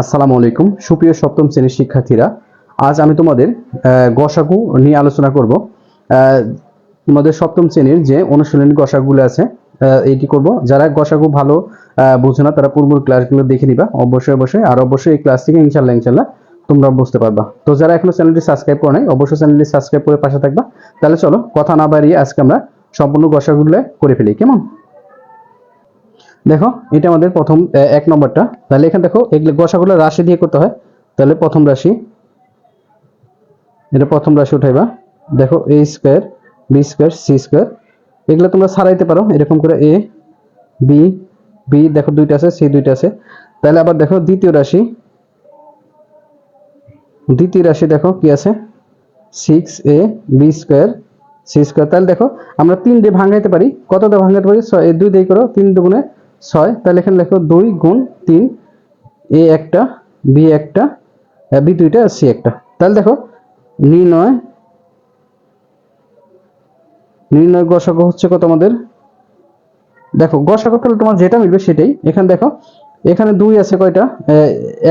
আসসালামু আলাইকুম। সুপ্রিয় সপ্তম শ্রেণির শিক্ষার্থীরা, আজ আমি তোমাদের গসাগু নিয়ে আলোচনা করব। তোমাদের সপ্তম শ্রেণির যে অনুশীলনী গসাগুলো আছে এইটি করব। যারা গসাগু ভালো বোঝো না, তারা পূর্ব ক্লাসগুলো দেখে নিবা। অবশ্যই অবশ্যই। আর অবশ্যই এই ক্লাস থেকে ইনশাল্লাহ ইনশাল্লাহ তোমরা বুঝতে পারবা। তো যারা এখনও চ্যানেলটি সাবস্ক্রাইব করে নাই, অবশ্যই চ্যানেলটি সাবস্ক্রাইব করে পাশে থাকবা। তাহলে চলো, কথা না বাড়িয়ে আজকে আমরা সম্পূর্ণ গসাগুলো করে ফেলি। কেমন? দেখো, এটা আমাদের প্রথম এক নম্বরটা। তাহলে এখানে দেখো, এগুলো গসাগুলো রাশি দিয়ে করতে হয়। তাহলে প্রথম রাশি, এটা প্রথম রাশি উঠাইবা। দেখো, A square, B square, C square. এগুলো তোমরা সারাইতে পারো, এরকম করে এ, বি বি, দেখো দুইটা আছে, সি দুইটা আছে। তাহলে আবার দেখো, দ্বিতীয় রাশি। দ্বিতীয় রাশি দেখো, কি আছে? Six A B square, C square. তাহলে দেখো, আমরা তিন দিয়ে ভাঙাইতে পারি। কত দিয়ে ভাঙাইতে পারি? দুই দিয়ে করো, তিন দুগুণে ছয়, তাহলে এখানে লেখো দুই গুণ তিন, এ একটা, বি একটা বি দুইটা সি একটা। তাহলে দেখো, নির্ণয় নির্ণয় গসাগু হচ্ছে কত আমাদের? দেখো, গসাগু তাহলে তোমার যেটা মিলবে সেটাই। এখানে দেখো, এখানে দুই আছে কয়টা?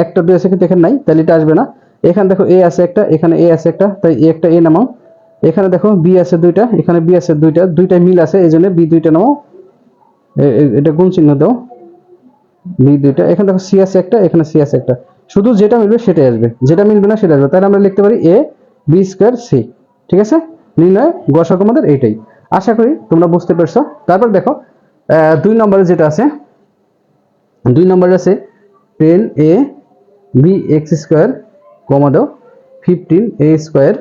একটা, দুই আছে কিন্তু এখানে নাই, তাহলে এটা আসবে না। এখানে দেখো, এ আছে একটা, এখানে এ আছে একটা, তাই একটা এ নামাও। এখানে দেখো, বি আছে দুইটা, এখানে বি আছে দুইটা দুইটা মিল আছে, এই জন্য বি দুইটা নামাও। এটা গুণ চিহ্ন দাও? বি দুইটা। এখানে দেখো সি আছে একটা, এখানে সি আছে একটা। শুধু যেটা মিলবে সেটাই আসবে। যেটা মিলবে না সেটা আসবে। তাহলে আমরা লিখতে পারি এ, বি স্কোয়ার সি। ঠিক আছে? নির্ণয় গসক আমাদের এইটাই। আশা করি তোমরা বুঝতে পারছ। তারপর দেখো দুই নম্বরে যেটা আছে, দুই নম্বরে আছে ten A B X square comma দাও fifteen A square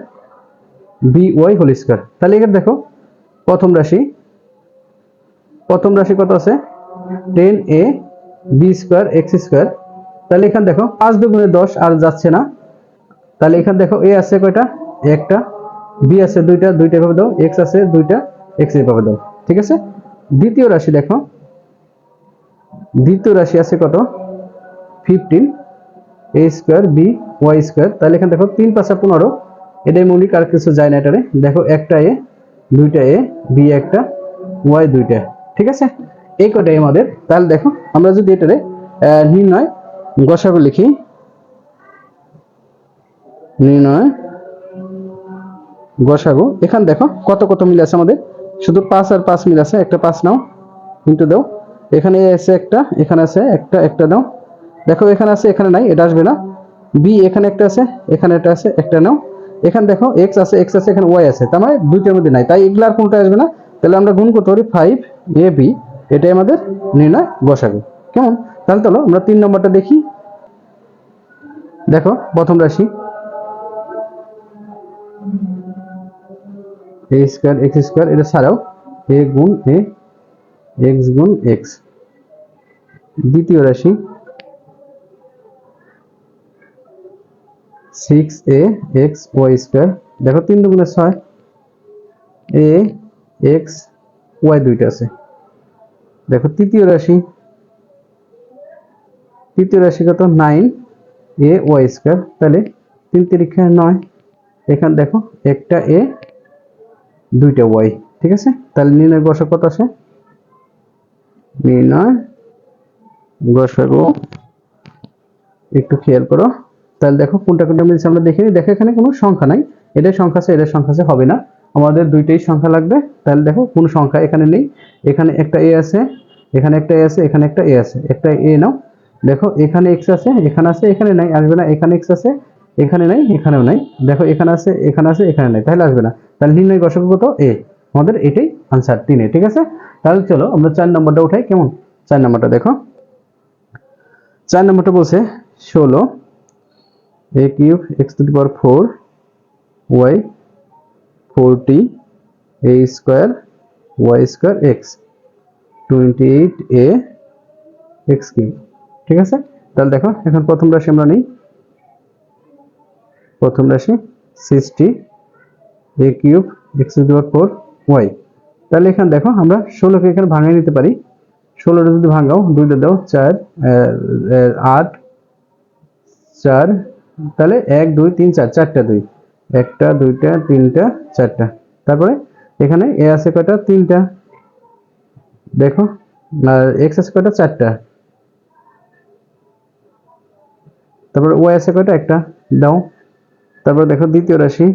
B Y whole square. তাহলে এখানে দেখো, প্রথম রাশি প্রথম রাশি কত আছে? Ten A B square X square তাহলে এখানে দেখো, পাঁচ দুগুণে দশ আর যাচ্ছে না। তাহলে এখানে দেখো এ আছে কয়টা? একটা। বি আছে দুইটা দুইটা এভাবে দাও। এক্স আছে দুইটা এক্স এভাবে দাও। ঠিক আছে? দ্বিতীয় রাশি দেখো। দ্বিতীয় রাশি আছে কত? Fifteen A square B Y square তাহলে এখানে দেখো, তিন পাঁচা পনেরো। এটাই মৌলিক, আর কিছু যায় না এটারে। দেখো, একটা এ দুইটা এ বি একটা ওয়াই দুইটা। ঠিক আছে? এই কটাই আমাদের। তাহলে দেখো, আমরা যদি এটারে নির্ণয় গসাগু লিখি। নির্ণয় গসাগু এখানে দেখো, কত কত মিল আছে আমাদের? শুধু পাঁচ আর পাঁচ মিল আছে। একটা পাঁচ নাও ইন্টু দাও। এখানে আছে একটা, এখানে আছে একটা একটা দাও। দেখো, এখানে আছে, এখানে নাই, এটা আসবে না। বি এখানে একটা আছে, এখানে একটা আছে, একটা নাও। এখানে দেখো এক্স আছে এক্স আছে, এখানে ওয়াই আছে। তার মানে দুইটার মধ্যে নাই। তাই এগুলো আর কোনটা আসবে না? তাহলে আমরা গুণ করতে পারি ফাইভ এ বি এটাই আমাদের নির্ণয় বসাবে। কেমন? তাহলে চলো আমরা তিন নম্বরটা দেখি। দেখো, প্রথম রাশি। এ স্কোয়ার এক্স স্কোয়ার এটা ছাড়াও এ গুণ এ এক্স গুণ এক্স দ্বিতীয় রাশি। Six A X Y square দেখো, তিন দুগুণে ছয়। এ এক্স ওয়াই দুইটা আছে। দেখো, তৃতীয় রাশি। তৃতীয় রাশি কত? নাইন এ ওয়াই স্কোয়ার তাহলে তিন তিরিক্ষা নয়। এখানে দেখো, একটা এ দুইটা ওয়াই ঠিক আছে? তাহলে নির্ণয় গসক কত আসে? নির্ণয় গসাগু একটু খেয়াল করো। তাহলে দেখো, কোনটা কোনটা মিলছে আমরা দেখে নিই দেখো, এখানে কোনো সংখ্যা নাই। এটাই সংখ্যা আছে, এটার সংখ্যা আছে, হবে না। আমাদের দুইটাই সংখ্যা লাগবে। তাহলে দেখো, কোনো সংখ্যা এখানে নেই। এখানে একটা এ আছে, এখানে একটা এ আছে, এখানে একটা এ আছে। একটা এ নাও। দেখো, এখানে এক্স আছে, এখানে আছে, এখানে নাই। আসবে না, এখানে এক্স আছে, এখানে নাই, এখানেও নাই। দেখো, এখানে আছে এখানে আছে, এখানে নাই। তাহলে আসবে না। তাহলে নির্ণয় গসক কত? এ আমাদের এটাই আনসার তিনে, ঠিক আছে? তাহলে চলো, আমরা চার নম্বরটা উঠাই, কেমন? চার নম্বরটা দেখো। চার নম্বরটা বলছে, ষোলো A cube X to the power four Y forty A square, Y square, X. Twenty eight A X cube. ঠিক আছে? তাহলে দেখো, এখন প্রথম রাশি আমরা নিই। প্রথম রাশি sixty A cube X to power four, Y. তাহলে এখানে দেখো, আমরা ষোলোকে এখানে ভাঙিয়ে নিতে পারি। ষোলোটা যদি ভাঙাও, দুইটা দাও, চার আট, চার, তাহলে এক, দুই, তিন, চার, চারটা দুই। একটা, দুইটা, তিনটা, চারটা। তারপরে এখানে এ আছে কয়টা? তিনটা। দেখো এক্স আছে কয়টা? চারটা। তারপর ওয়াই আছে কয়টা? একটা। দাও। তারপর দেখো, দ্বিতীয় রাশি।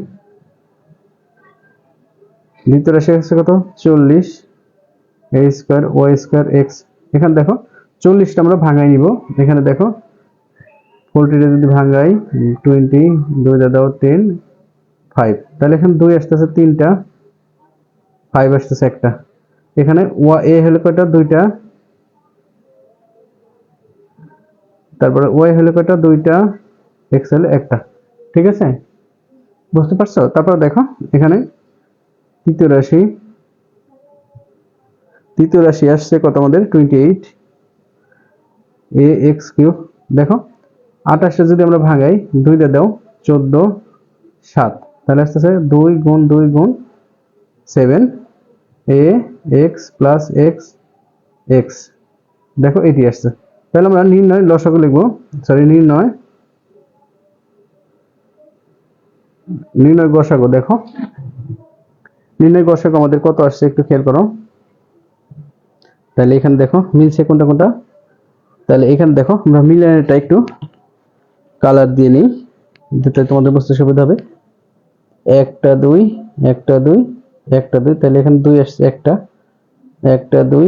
দ্বিতীয় রাশি আছে কত? চল্লিশ। A square, Y square, X. এখানে দেখো, চল্লিশটা আমরা ভাঙাই নিব। এখানে দেখো, পোলট্রিটা যদি ভাঙাই টোয়েন্টি দুইটা দাও টেন ফাইভ তাহলে এখানে দুই আসতেছে তিনটা ফাইভ আসতেছে একটা। এখানে ওয়া, এ হলো কয়টা দুইটা, তারপরে ওয়াই হলো কয়টা দুইটা এক্স হলো একটা। ঠিক আছে? বুঝতে পারছ? তারপর দেখো, এখানে তৃতীয় রাশি তৃতীয় রাশি আসছে কত আমাদের? Twenty eight A, X cube দেখো, আঠাশটা যদি আমরা ভাঙাই, দুইটা দাও, চোদ্দ, সাত। তাহলে আসতেছে দুই গুণ দুই গুণ seven A X plus X X. দেখো এটি আসছে। তাহলে আমরা নির্ণয় লসাগু লিখব। সরি, নির্ণয়। নির্ণয় গসাগু দেখো। নির্ণয় গসাগু আমাদের কত আসছে একটু খেয়াল করো। তাহলে এখানে দেখো, মিলছে কোনটা কোনটা? তাহলে এখানে দেখো, আমরা মিলানটা একটু কালার দিয়ে নিই। যাতে তোমাদের বুঝতে সুবিধা হবে। একটা দুই একটা দুই একটা দুই, তাহলে এখানে দুই আসছে একটা একটা দুই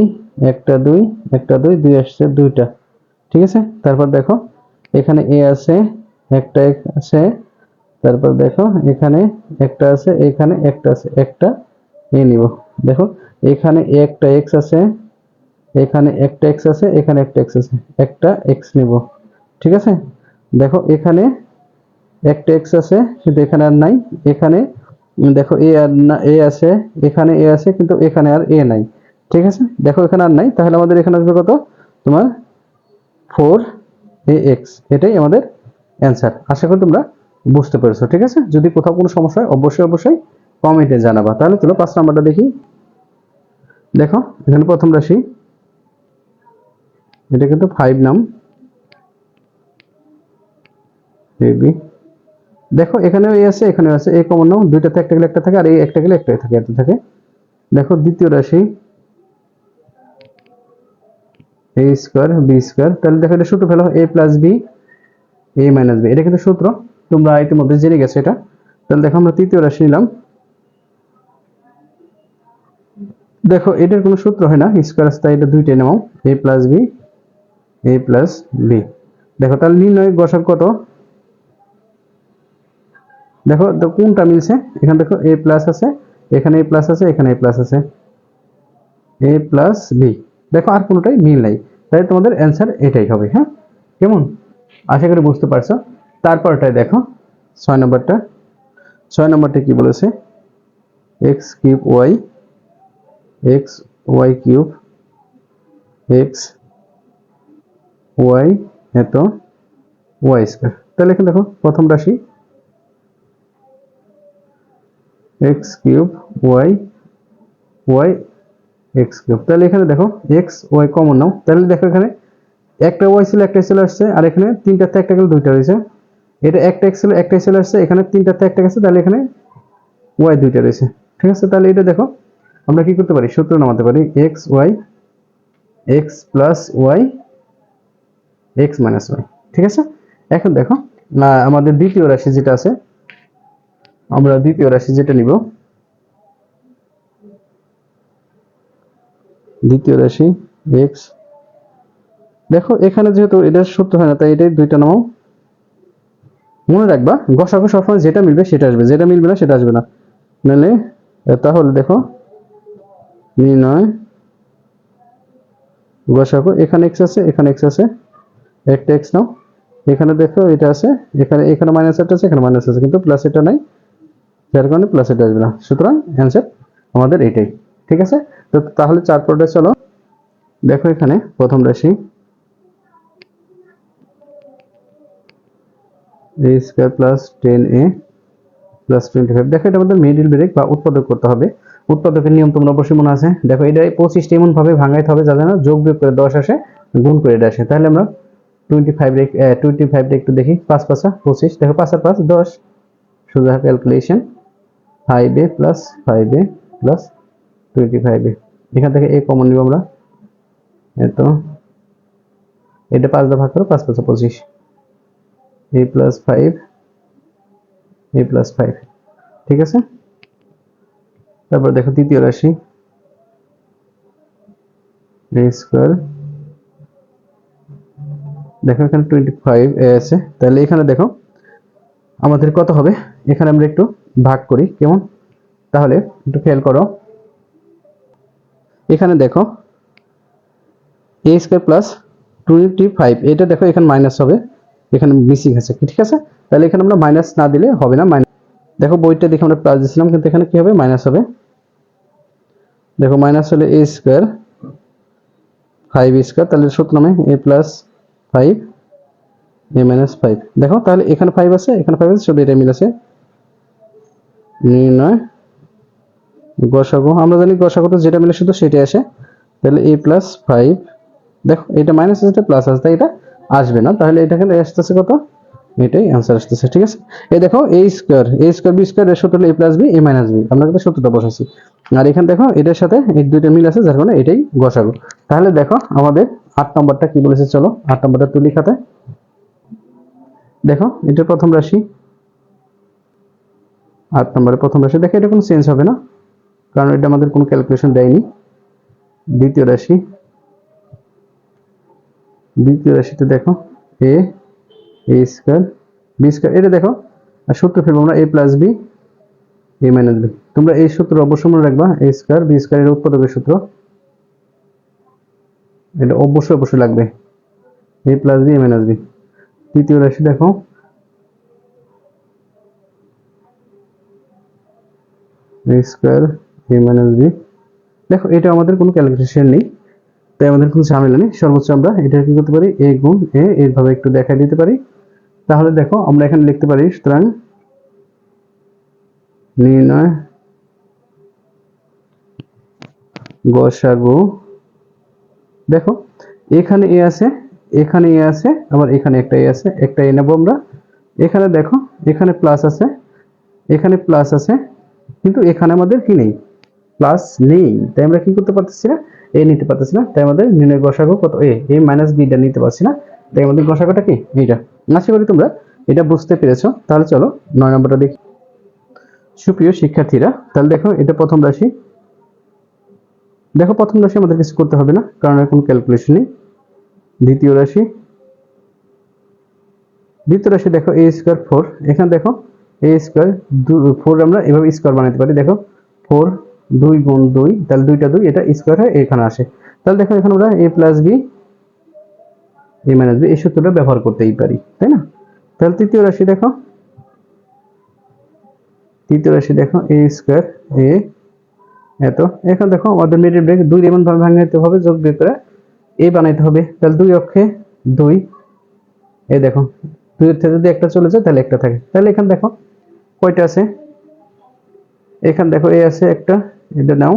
একটা দুই একটা দুই দুই আসছে দুইটা। ঠিক আছে? তারপর দেখো, এখানে এ আছে, একটা এক আছে, তারপর দেখো, এখানে একটা আছে, এখানে একটা আছে, একটা এ নিব। দেখো, এখানে একটা এক্স আছে, এখানে একটা এক্স আছে, এখানে একটা এক্স আছে, একটা এক্স নিব। ঠিক আছে? দেখো, এখানে একটা এক্স আছে, কিন্তু এখানে আর নাই। এখানে দেখো এ আর না এ আছে, এখানে এ আছে, কিন্তু এখানে আর এ নাই। ঠিক আছে? দেখো এখানে আর নাই। তাহলে আমাদের এখানে আসবে কত? তোমার ফোর এ এক্স এটাই আমাদের অ্যান্সার আশা করি তোমরা বুঝতে পেরেছ, ঠিক আছে? যদি কোথাও কোনো সমস্যা হয়, অবশ্যই অবশ্যই কমেন্টে জানাবা। তাহলে চলো পাঁচ নাম্বারটা দেখি। দেখো, এখানে প্রথম রাশি। এটা কিন্তু ফাইভ নাম। এবি দেখো, এখানেও এ আছে, এখানেও আছে। এ কমন নাও দুইটাতে একটা গেলে একটা থাকে, আর এই একটা গেলে একটাই থাকে, একটা থাকে। দেখো, দ্বিতীয় রাশি। এ স্কোয়ার বি স্কোয়ার তাহলে দেখো, এটা সূত্র ফেলো A plus B A minus B এটা কিন্তু সূত্র, তোমরা ইতিমধ্যে জেনে গেছো এটা। তাহলে দেখো, আমরা তৃতীয় রাশি নিলাম। দেখো, এটার কোনো সূত্র হয় না স্কোয়ার আছে, তাই এটা দুইটাই নামাও। A plus B A plus B দেখো, তাহলে নির্ণয় গসাগ কত? দেখো তো কোনটা মিলছে? এখানে দেখো এ প্লাস আছে, এখানে এ প্লাস আছে, এখানে এ প্লাস আছে। এ প্লাস বি দেখো, আর কোনোটাই মিল নাই। তাই তোমাদের অ্যান্সার এটাই হবে হ্যাঁ? কেমন? আশা করি বুঝতে পারছ। তারপরটাই দেখো, ছয় নম্বরটা। ছয় নম্বরটা কি বলেছে? X cube Y X Y cube X Y এত ওয়াই স্কোয়ার তাহলে এখানে দেখো, প্রথম রাশি X cube Y Y X cube তাহলে এখানে দেখো এক্স ওয়াই কমন নাও তাহলে দেখো এখানে একটা ওয়াই ছিল একটাই চলে আসছে, আর এখানে তিনটাতে একটা গেলে, দুইটা রয়েছে। এটা একটা এক্স ছিল একটাই চলে আসছে, এখানে তিনটাতে একটা গেছে, তাহলে এখানে ওয়াই দুইটা রয়েছে। ঠিক আছে? তাহলে এটা দেখো, আমরা কি করতে পারি? সূত্র নামাতে পারি X Y X plus Y X minus Y ঠিক আছে? এখন দেখো আমাদের দ্বিতীয় রাশি যেটা আছে আমরা দ্বিতীয় রাশি যেটা নিব? দ্বিতীয় রাশি এক্স দেখো, এখানে যেহেতু এটা সূত্র হয় না, তাই এটাই দুইটা নামাও। মনে রাখবা গসাগু সবসময় যেটা মিলবে সেটা আসবে, যেটা মিলবে না সেটা আসবে না। নাহলে তাহলে দেখো নির্ণয় গসাগু এখানে এক্স আছে, এখানে এক্স আছে। একটা এক্স নাও। এখানে দেখো, এটা আছে, এখানে এখানে মাইনাস একটা আছে, এখানে মাইনাস আছে, কিন্তু প্লাস এটা নাই। যার কারণে প্লাস এটা আসবে না। সুতরাং অ্যান্সার আমাদের এটাই। ঠিক আছে? তো তাহলে চার পর্যায়ে চলো। দেখো এখানে প্রথম রাশি। A square plus ten A plus twenty five দেখো এটা আমাদের মিডিল ব্রেক বা উৎপাদক করতে হবে। উৎপাদকের নিয়ম তোমরা অবশ্যই মনে আছে। দেখো এটা পঁচিশটা এমন ভাবে ভাঙাইতে হবে যাতে না যোগ বিয়োগ করে দশ আসে, গুণ করে এটা আসে। তাহলে আমরা টোয়েন্টি ফাইভ টোয়েন্টি ফাইভটা একটু দেখি। পাঁচ পাঁচা পঁচিশ দেখো পাঁচ আর পাঁচ, দশ। সোজা calculation five A plus five A plus twenty five A এখান থেকে এ কমন নিব আমরা। এত এটা পাঁচ দা ভাগ করো, পাঁচ পাঁচ পঁচিশ। A plus five A plus five ঠিক আছে? তারপর দেখো তৃতীয় রাশি। এ স্কোয়ার দেখো এখানে টোয়েন্টি ফাইভ এ আছে। তাহলে এখানে দেখো আমাদের কত হবে? এখানে আমরা একটু ভাগ করি, কেমন? তাহলে একটু খেয়াল করো। এখানে দেখো A square plus twenty five এটা দেখো এখানে মাইনাস হবে, এখানে মিসিং আছে ঠিক আছে? তাহলে এখানে আমরা মাইনাস না দিলে হবে না মাইনাস দেখো বইটা দেখে আমরা প্লাস দিয়েছিলাম, কিন্তু এখানে কি হবে? মাইনাস হবে। দেখো মাইনাস হলে এ স্কোয়ার ফাইভ স্কোয়ার তাহলে সূত্র নামে A plus five A minus five দেখো, তাহলে এখানে ফাইভ আছে, এখানে ফাইভ আছে শুধু এটা মিল আছে। নির্ণয় আমরা জানি যেটা মিলে শুধু সেটাই আসে। তাহলে এ প্লাস ফাইভ দেখো, এটা মাইনাস আছে, এটা প্লাস আছে এটা আসবে না। তাহলে আসতেছে কত? এটাই অ্যান্সার আসতেছে, ঠিক আছে? এই দেখো A square A square B square এর সূত্র A plus B A minus B আমরা কিন্তু সূত্রটা বসাচ্ছি আর এখানে দেখো, এটার সাথে এই দুইটা মিল আছে, যার কারণে এটাই গসাগু। তাহলে দেখো, আমাদের আট নম্বরটা কি বলেছে, চলো, আট নম্বরটা তুলি খাতে দেখো, এটা প্রথম রাশি। আট নম্বরে প্রথম রাশি। দেখো, এটা কোনো চেঞ্জ হবে না, কারণ এটা আমাদের কোনো ক্যালকুলেশন দেয়নি। দ্বিতীয় রাশি। দ্বিতীয় রাশিতে দেখো A A square B square এটা দেখো, আর সূত্র ফেলব আমরা A plus B A minus B তোমরা এই সূত্র অবশ্যই মনে রাখবা এ স্কোয়ার বি স্কোয়ার এর উৎপাদকের সূত্র। এটা অবশ্যই অবশ্যই লাগবে। A plus B A minus B তৃতীয় রাশি দেখো। স্কোয়ার এ মাইনাস বি দেখো, এটা আমাদের কোনো ক্যালকুলেশন নেই, তাই আমাদের কোনো ঝামেলা নেই। সর্বোচ্চ আমরা এটা কি করতে পারি? এ গুণ এ এইভাবে একটু দেখাই দিতে পারি। তাহলে দেখো, আমরা এখানে লিখতে পারি, সুতরাং নির্ণয় গসাগু। দেখো, এখানে এ আছে এখানে এ আছে, আবার এখানে একটা এ আছে একটা এ নেব আমরা। এখানে দেখো, এখানে প্লাস আছে, এখানে প্লাস আছে, কিন্তু এখানে আমাদের কি নেই? প্লাস নেই। তাই আমরা কি করতে পারতেছি না? এ নিতে পারতেছি না। তাই আমাদের নির্ণয় গসাগু কত? এ এ মাইনাস বিটা নিতে পারছি না। তাই আমাদের গসাগুটা কি? এইটা। আশা করি তোমরা এটা বুঝতে পেরেছ। তাহলে চলো, নয় নম্বরটা দেখি। সুপ্রিয় শিক্ষার্থীরা, তাহলে দেখো, এটা প্রথম রাশি। দেখো, প্রথম রাশি আমাদের কিছু করতে হবে না, কারণ এখন ক্যালকুলেশন নেই। দ্বিতীয় রাশি। দ্বিতীয় রাশি দেখো এ স্কোয়ার ফোর এখানে দেখো এ স্কোয়ার ফোর আমরা এভাবে স্কোয়ার বানাতে পারি। দেখো ফোর দুই গুণ দুই, তাহলে দুইটা দুই, এটা স্কোয়ার হয়ে এখানে আসে। তাহলে দেখো, এখানে আমরা A plus B A minus B এই সূত্রটা ব্যবহার করতেই পারি, তাই না? তাহলে তৃতীয় রাশি দেখো, তৃতীয় রাশি দেখো এ স্কোয়ার এ এত। এখন দেখো, আমাদের মিডিল ব্রেক দুই এমন ভাবে ভাঙাইতে হবে, যোগ বিয়োগ করে এ বানাইতে হবে। তাহলে দুই অক্ষে দুই। এই দেখো, দুই থেকে যদি একটা চলে যায়, তাহলে একটা থাকে। তাহলে এখানে দেখো, কয়টা আছে? এখানে দেখো এ আছে একটা এটা নাও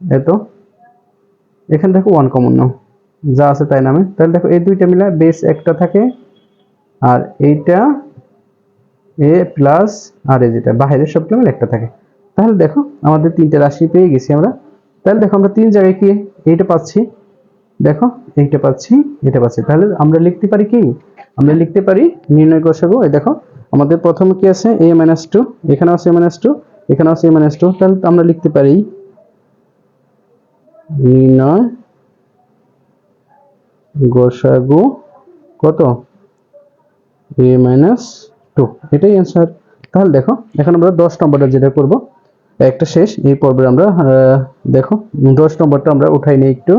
এত এখানে দেখো ওয়ান কমন নাও। যা আছে তাই নামে। তাহলে দেখো এই দুইটা মিলে বেস একটা থাকে। আর এইটা এ প্লাস আর এই যেটা বাইরের সবগুলো মিলে একটা থাকে। তাহলে দেখো, আমাদের তিনটে রাশি পেয়ে গেছি আমরা। তাহলে দেখো আমরা তিন জায়গায় কি এইটা পাচ্ছি? দেখো, এইটা পাচ্ছি, এটা পাচ্ছি। তাহলে আমরা লিখতে পারি কি? আমরা লিখতে পারি নির্ণয় গসাগু এই দেখো, আমাদের প্রথম কি আছে? এ মাইনাস টু এখানে আছে এ মাইনাস টু এখানে আছে এ মাইনাস টু। তাহলে আমরা লিখতে পারি নির্ণয় গসাগু কত? A minus two. এটাই অ্যান্সার তাহলে দেখো, এখন আমরা দশ নম্বরটা যেটা করব, একটা শেষ। এই পর্বে আমরা দেখো, দশ নম্বরটা আমরা উঠাই নিই একটু।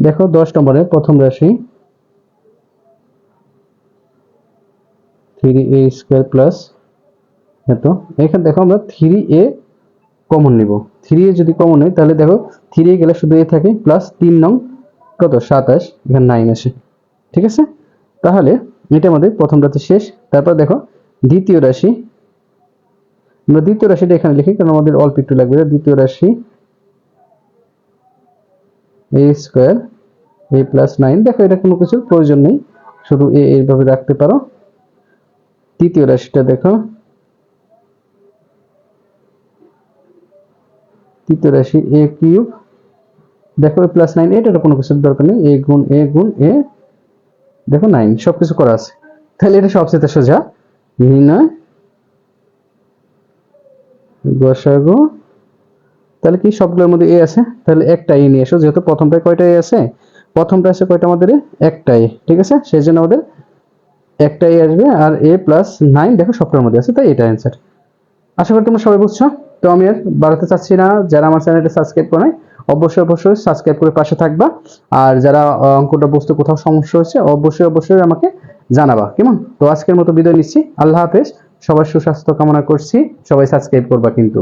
দেখো, দশ নম্বরে প্রথম রাশি। থ্রি এ স্কোয়ার প্লাস এত। এখানে দেখো আমরা থ্রি এ কমন নিব। থ্রি এ যদি কমন হয়, তাহলে দেখো থ্রি এ গেলে শুধু এ থাকে প্লাস তিন নং কত? সাতাশ, এখানে নাইন আসে। ঠিক আছে? তাহলে এটা আমাদের প্রথম রাশি শেষ। তারপর দেখো, দ্বিতীয় রাশি। আমরা দ্বিতীয় রাশিটা এখানে লিখি, কারণ আমাদের অল্প একটু লাগবে। দ্বিতীয় রাশি A square A plus nine দেখো, এটা কোনো কিছু প্রয়োজন নেই। শুধু এ এইভাবে রাখতে পারো। তৃতীয় রাশিটা দেখো। তৃতীয় রাশি এ কিউব দেখো প্লাস নাইন এটার কোনো কিছু দরকার নেই। এ গুণ এ গুণ এ দেখো নাইন সবকিছু করা আছে। তাহলে এটা সবচেয়ে সোজা। নির্ণয়। তাহলে কি সবগুলোর মধ্যে এ আছে? তাহলে একটা এ নিয়ে এসো যেহেতু প্রথমটায় কয়টা এ আছে? প্রথমটা আছে কয়টা আমাদের? একটা এ ঠিক আছে? সেই জন্য আমাদের একটা এ আসবে আর এ প্লাস নাইন দেখো সবটার মধ্যে আছে তাই এটা অ্যান্সার আশা করি তোমরা সবাই বুঝছ? তো আমি আর বাড়াতে চাচ্ছি না যারা আমার চ্যানেলটা সাবস্ক্রাইব করে নাই, অবশ্যই অবশ্যই সাবস্ক্রাইব করে পাশে থাকবা আর যারা অঙ্কটা বুঝতে কোথাও সমস্যা হয়েছে অবশ্যই অবশ্যই আমাকে জানাবা কেমন? তো আজকের মতো বিদায় নিচ্ছি আল্লাহ হাফেজ সবার সুস্বাস্থ্য কামনা করছি সবাই সাবস্ক্রাইব করবা কিন্তু।